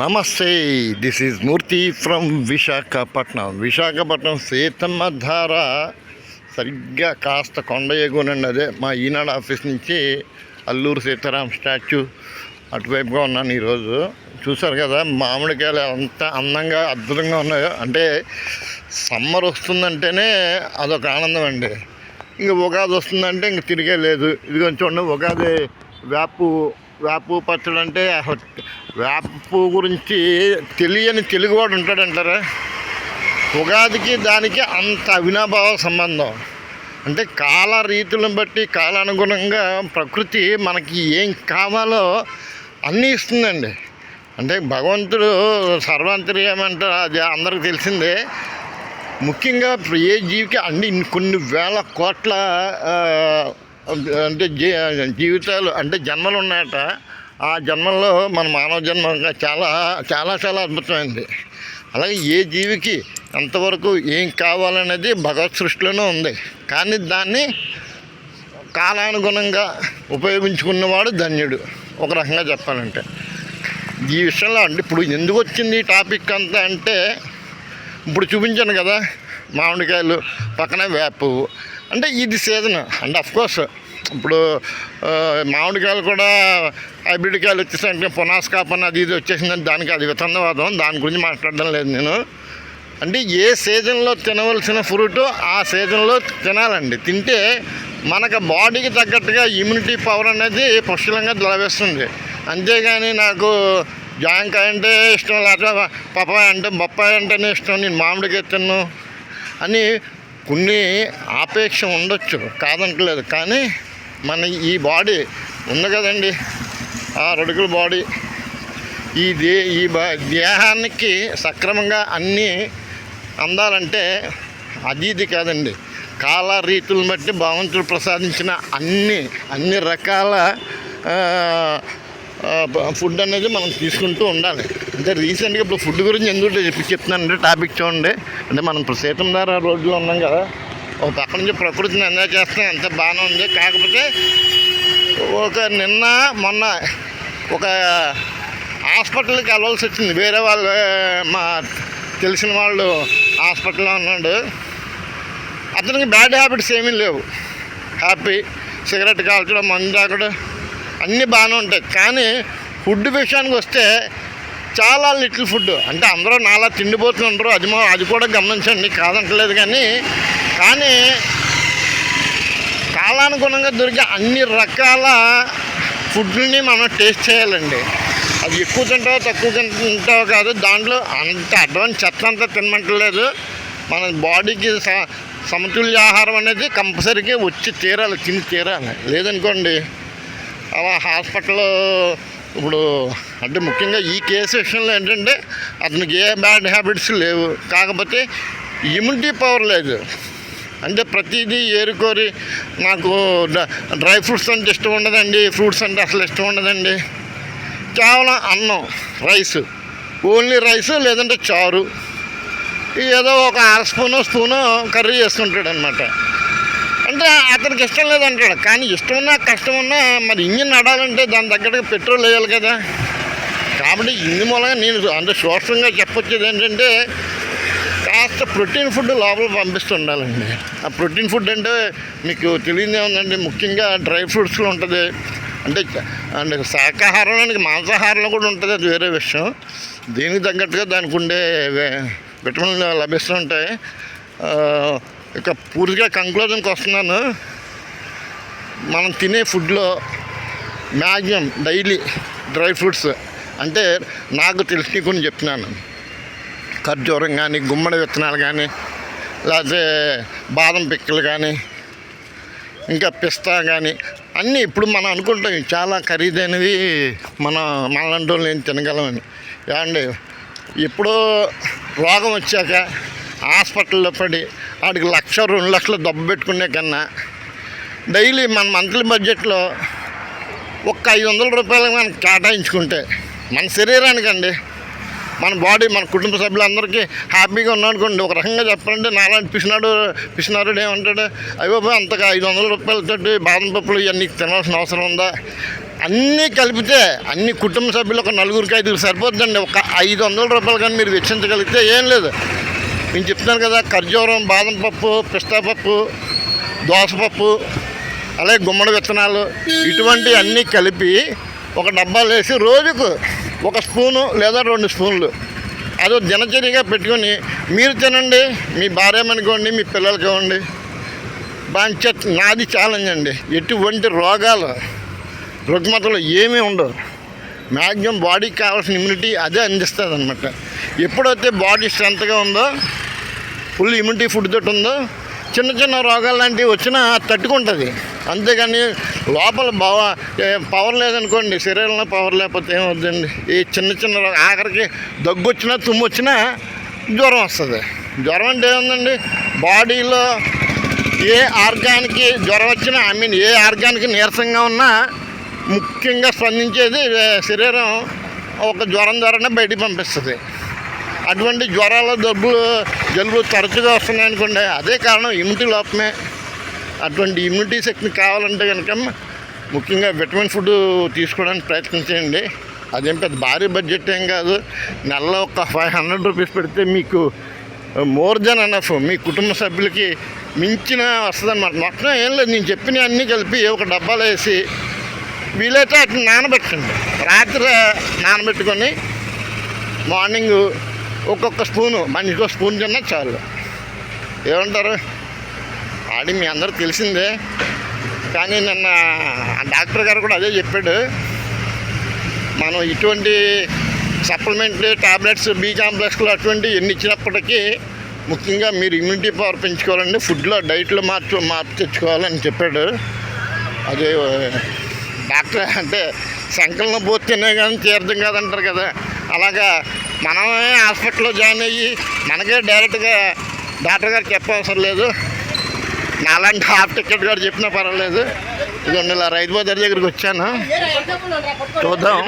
నమస్తే this is Murthy from Visakhapatnam Visakhapatnam Seethamma Dhara సరిగ్గా కాస్త కొండ ఎగునండి అదే మా ఈనాడు ఆఫీస్ నుంచి అల్లూరు సీతారాం స్టాచ్యూ అటువైపుగా ఉన్నాను ఈరోజు. చూసారు కదా మామిడికాయలు ఎంత అందంగా అద్భుతంగా ఉన్నాయో. అంటే సమ్మర్ వస్తుందంటేనే అదొక ఆనందం అండి. ఇంక ఉగాది వస్తుందంటే ఇంక తిరిగే లేదు. ఇదిగో చూడండి ఉగాది వేపు వేప పచ్చడి అంటే వేప గురించి తెలియని తెలుగువాడు ఉంటాడంటారా? ఉగాదికి దానికి అంత అవినాభావ సంబంధం. అంటే కాల రీతులను బట్టి కాలానుగుణంగా ప్రకృతి మనకి ఏం కావాలో అన్నీ ఇస్తుందండి. అంటే భగవంతుడు సర్వాంతర్యమంటారు అది అందరికి తెలిసిందే. ముఖ్యంగా ఏ జీవికి అన్ని కొన్ని వేల కోట్ల అంటే జీ జీవితాలు అంటే జన్మలు ఉన్నాయట. ఆ జన్మల్లో మన మానవ జన్మ చాలా చాలా చాలా అద్భుతమైంది. అలాగే ఏ జీవికి ఎంతవరకు ఏం కావాలనేది భగవత్ సృష్టిలోనే ఉంది. కానీ దాన్ని కాలానుగుణంగా ఉపయోగించుకున్నవాడు ధన్యుడు. ఒక రకంగా చెప్పాలంటే. ఈ విషయంలో అంటే ఇప్పుడు ఎందుకు వచ్చింది ఈ టాపిక్ అంతా అంటే ఇప్పుడు చూపించాను కదా మామిడికాయలు పక్కన వేపు అంటే ఇది సీజన్ అంటే కోర్స్ ఇప్పుడు మామిడికాయలు కూడా హైబ్రిడ్ కాయలు వచ్చేసరికి పునాస్ కాపన్ అది ఇది వచ్చేసిందని దానికి అది వితందవాదం. దాని గురించి మాట్లాడడం లేదు నేను. అంటే ఏ సీజన్లో తినవలసిన ఫ్రూట్ ఆ సీజన్లో తినాలండి. తింటే మనకు బాడీకి తగ్గట్టుగా ఇమ్యూనిటీ పవర్ అనేది పుష్కలంగా లభిస్తుంది అంతేగాని నాకు జాంకాయ అంటే ఇష్టం లేకపోతే పప్పాయ అంటే బొప్పాయి అంటేనే ఇష్టం. నేను మామిడికాయ తిన్ను అని కొన్ని ఆపేక్ష ఉండొచ్చు కాదనట్లేదు కానీ మన ఈ బాడీ ఉంది కదండి ఆ రడుగుల బాడీ. ఈ దే ఈ బా- దేహానికి సక్రమంగా అన్నీ అందాలంటే అది ఇది కాదండి. కాల రీతులను బట్టి భగవంతుడు ప్రసాదించిన అన్ని అన్ని రకాల ఫుడ్ అనేది మనం తీసుకుంటూ ఉండాలి. అంటే రీసెంట్గా ఇప్పుడు ఫుడ్ గురించి ఎందుకు చెప్పి చెప్తున్నానంటే టాపిక్ చూడండి. అంటే మనం ఇప్పుడు సీతంధార రోడ్లో ఉన్నాం కదా ఒక పక్క నుంచి ప్రకృతిని ఎంజాయ్ చేస్తాం అంత బాగానే ఉంది. కాకపోతే ఒక నిన్న మొన్న ఒక హాస్పిటల్కి వెళ్ళవలసి వచ్చింది. వేరే వాళ్ళు మా తెలిసిన వాళ్ళు హాస్పిటల్లో ఉన్నాడు. అతనికి బ్యాడ్ హ్యాబిట్స్ ఏమీ లేవు. హ్యాపీ సిగరెట్ కాల్చడం మందు తాగడం అన్నీ బాగానే ఉంటాయి. కానీ ఫుడ్ విషయానికి వస్తే చాలా లిటిల్ ఫుడ్. అంటే అందరూ నాలా తిండిపోతుంటారు అది మా అది కూడా గమనించండి. కాదంటలేదు కానీ కానీ కాలానుగుణంగా దొరికే అన్ని రకాల ఫుడ్ని మనం టేస్ట్ చేయాలండి. అది ఎక్కువ తింటావో తక్కువ తింటావో కాదు. దాంట్లో అంత అడ్వాన్స్ చెత్త అంతా తినమంటలేదు. మన బాడీకి స సమతుల్య ఆహారం అనేది కంపల్సరీగా వచ్చి తీరాలి తిని తీరాలి. లేదనుకోండి. అలా హాస్పిటల్లో ఇప్పుడు అంటే ముఖ్యంగా ఈ కేసు విషయంలో ఏంటంటే అతనికి ఏ బ్యాడ్ హ్యాబిట్స్ లేవు. కాకపోతే ఇమ్యూనిటీ పవర్ లేదు. అంటే ప్రతిదీ ఏరుకోరి నాకు డ్రై ఫ్రూట్స్ అంటే ఇష్టం ఉండదండి ఫ్రూట్స్ అంటే అసలు ఇష్టం ఉండదండి. కేవలం అన్నం రైస్ ఓన్లీ రైస్ లేదంటే చారు. ఏదో ఒక అర స్పూను స్పూను కర్రీ చేసుకుంటాడు అనమాట అంటే అతనికి ఇష్టం లేదంటాడు. కానీ ఇష్టం ఉన్నా కష్టం ఉన్నా మరి ఇంజిన్ నడాలంటే దాని దగ్గరకు పెట్రోల్ వేయాలి కదా. కాబట్టి ఇందు మూలంగా నేను అంటే సూక్ష్మంగా చెప్పొచ్చేది ఏంటంటే కాస్త ప్రోటీన్ ఫుడ్ లోపల పంపిస్తుండాలండి. ఆ ప్రోటీన్ ఫుడ్ అంటే మీకు తెలియదే ఉందండి ముఖ్యంగా డ్రై ఫ్రూట్స్లో ఉంటుంది. అంటే అంటే శాకాహారంలోనికి మాంసాహారంలో కూడా ఉంటుంది అది వేరే విషయం. దీనికి తగ్గట్టుగా దానికి ఉండే విటమిన్లు లభిస్తుంటాయి. ఇక పూర్తిగా కంక్లూజన్కి వస్తున్నాను. మనం తినే ఫుడ్లో మ్యాక్సిమం డైలీ డ్రై ఫ్రూట్స్ అంటే నాకు తెలిసిన కొన్ని చెప్తున్నాను. ఖర్జూరం కానీ గుమ్మడి విత్తనాలు కానీ లేకపోతే బాదం పిక్కలు కానీ ఇంకా పిస్తా కానీ అన్నీ ఇప్పుడు మనం అనుకుంటాం చాలా ఖరీదైనవి మన మనలాంటి వాళ్ళు నేను తినగలమని ఏమండి? ఎప్పుడో రోగం వచ్చాక హాస్పిటల్లో పడి వాడికి లక్ష రెండు లక్షలు దెబ్బ పెట్టుకునే కన్నా డైలీ మన మంత్లీ బడ్జెట్లో ఒక్క ఐదు వందల రూపాయలు మనం కేటాయించుకుంటే మన శరీరానికి అండి మన బాడీ మన కుటుంబ సభ్యులందరికీ హ్యాపీగా ఉన్నానుకోండి ఒక రకంగా చెప్పాలంటే నాలాంటి పిసినాడు పిసినారుడు ఏమంటాడు అయ్యో అంతగా ఐదు వందల రూపాయలతోటి బాదం పప్పులు ఇవన్నీ తినాల్సిన అవసరం ఉందా? అన్నీ కలిపితే అన్ని కుటుంబ సభ్యులు ఒక నలుగురికి ఐదుగురు సరిపోతుందండి ఒక ఐదు వందల రూపాయలు కానీ మీరు వెచ్చించగలిగితే ఏం లేదు. నేను చెప్తున్నాను కదా ఖర్జూరం బాదం పప్పు పిస్తా పప్పు దోసపప్పు అలాగే గుమ్మడి విత్తనాలు ఇటువంటి అన్నీ కలిపి ఒక డబ్బాలు వేసి రోజుకు ఒక స్పూను లేదా రెండు స్పూన్లు. అదో దినచర్యగా పెట్టుకొని మీరు తినండి మీ భార్యమనుకోండి మీ పిల్లలకి ఇవ్వండి. బాగా నాది ఛాలెంజ్ అండి. ఎటువంటి రోగాలు రుగ్మతలు ఏమీ ఉండవు. మ్యాక్సిమం బాడీకి కావాల్సిన ఇమ్యూనిటీ అదే అందిస్తుంది అనమాట ఎప్పుడైతే బాడీ స్ట్రెంత్గా ఉందో ఫుల్ ఇమ్యూనిటీ ఫుడ్ తోటి ఉందో చిన్న చిన్న రోగాలు లాంటివి వచ్చినా తట్టుకుంటుంది. అంతేగాని లోపల బావ పవర్ లేదనుకోండి శరీరంలో పవర్ లేకపోతే ఏమవుతుందండి ఈ చిన్న చిన్న ఆఖరికి దగ్గు వచ్చినా తుమ్ము వచ్చినా జ్వరం వస్తుంది. జ్వరం అంటే ఏముందండి? బాడీలో ఏ ఆర్గానికి జ్వరం వచ్చినా ఐ మీన్ ఏ ఆర్గానికి నీరసంగా ఉన్నా ముఖ్యంగా స్పందించేది శరీరం ఒక జ్వరం ద్వారానే బయటికి పంపిస్తుంది. అటువంటి జ్వరాలు జబ్బులు జలుబు తరచుగా వస్తున్నాయి అనుకోండి అదే కారణం ఇమ్యూనిటీ లోపమే. అటువంటి ఇమ్యూనిటీ శక్తిని కావాలంటే కనుక ముఖ్యంగా విటమిన్ ఫుడ్ తీసుకోవడానికి ప్రయత్నించండి అదేం పెద్ద భారీ బడ్జెట్ ఏం కాదు. నెలలో ఒక ఫైవ్ హండ్రెడ్ రూపీస్ పెడితే మీకు మోర్ దెన్ అనఫ్ మీ కుటుంబ సభ్యులకి మించిన వస్తుందన్నమాట. మొత్తం ఏం లేదు నేను చెప్పిన అన్నీ కలిపి ఒక డబ్బాలో వేసి వీలైతే అట్లా నానబెట్టండి. రాత్రి నానబెట్టుకొని మార్నింగ్ ఒక్కొక్క స్పూను మనిషికి ఒక స్పూన్ తిన్నా చాలు. ఏమంటారు? ఆడి మీ అందరూ తెలిసిందే. కానీ నిన్న డాక్టర్ గారు కూడా అదే చెప్పాడు. మనం ఇటువంటి సప్లిమెంటరీ టాబ్లెట్స్ బీ కాంప్లెక్స్లు అటువంటి ఎన్ని ఇచ్చినప్పటికీ ముఖ్యంగా మీరు ఇమ్యూనిటీ పవర్ పెంచుకోవాలండి ఫుడ్లో డైట్లో మార్చు మార్పు తెచ్చుకోవాలని చెప్పాడు. అదే డాక్టర్ అంటే సంకలనం పోతేనే కానీ తీర్థం కాదంటారు కదా. అలాగా మనమే హాస్పిటల్లో జాయిన్ అయ్యి మనకే డైరెక్ట్గా డాక్టర్ గారు చెప్పవసరం లేదు. నాలాంటి హాఫ్ టికెట్ గారు చెప్పినా పర్వాలేదు. ఇదిగోండి ఇలా రైతు బజార్ దగ్గరికి వచ్చాను. చూద్దాం.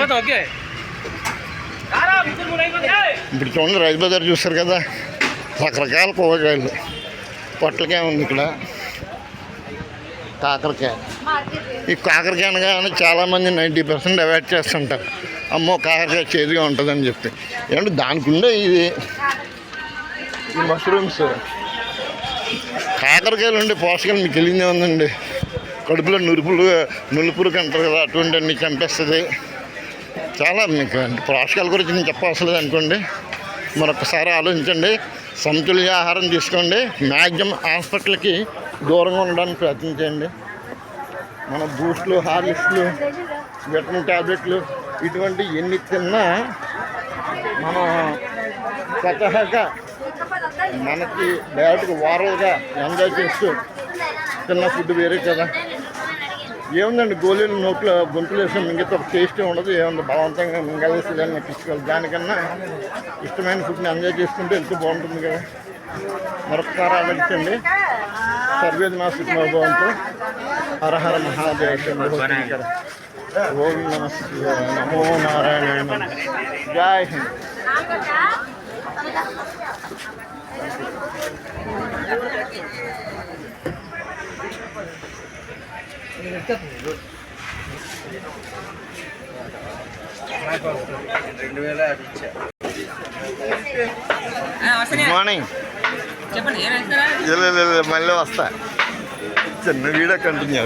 ఇప్పుడు చూడండి రైతు బజార్ చూస్తారు కదా. రకరకాల కూరగాయలు. పొట్లకాయ ఉంది ఇక్కడ. కాకరకాయ. ఈ కాకరకాయ అనగానే చాలామంది నైంటీ పర్సెంట్ అవాయిడ్ చేస్తుంటారు. అమ్మో కాకరకాయ చేదుగా ఉంటుందని చెప్పి ఏమంటే దానికి ఉండే ఇది ఈ మష్రూమ్స్. కాకరకాయలు ఉండే పోషకాలు మీకు తెలియదే ఉందండి. కడుపులో నురుపులు నులుపురుకు అంటారు కదా అటువంటి అన్ని చంపేస్తుంది చాలా మీకు అంటే పోషకాల గురించి నేను చెప్పవసరం లేదు అనుకోండి. మరొకసారి ఆలోచించండి. సమతుల్య ఆహారం తీసుకోండి. మ్యాక్సిమం హాస్పిటల్కి దూరంగా ఉండడానికి ప్రయత్నించండి మన బూస్ట్లు హార్లిక్స్లు. విటమిన్ ట్యాబ్లెట్లు ఇటువంటి ఎన్ని తిన్నా మనం స్వతహాగా మనకి డైరెక్ట్గా వారల్గా ఎంజాయ్ చేస్తూ తిన్న ఫుడ్ వేరే కదా. ఏముందండి గోళీలు నోట్లో గొంతులు వేసిన మిగతా టేస్టే ఉండదు. ఏముంది బలవంతంగా మింగలేసి దాన్ని తీసుకోవాలి దానికన్నా ఇష్టమైన ఫుడ్ని ఎంజాయ్ చేసుకుంటే ఎంత బాగుంటుంది కదా. మరొకసారి ఆలోచించండి. సర్వేది మా సుఖమభవంతో హర హరహర మహాదేవ ఓం నమ నమో నారాయణ నమః. జై హింద్. రెండు వేల మార్నింగ్ చెప్పండి మళ్ళీ వస్తా. చిన్న వీడియో కంటిన్యూ.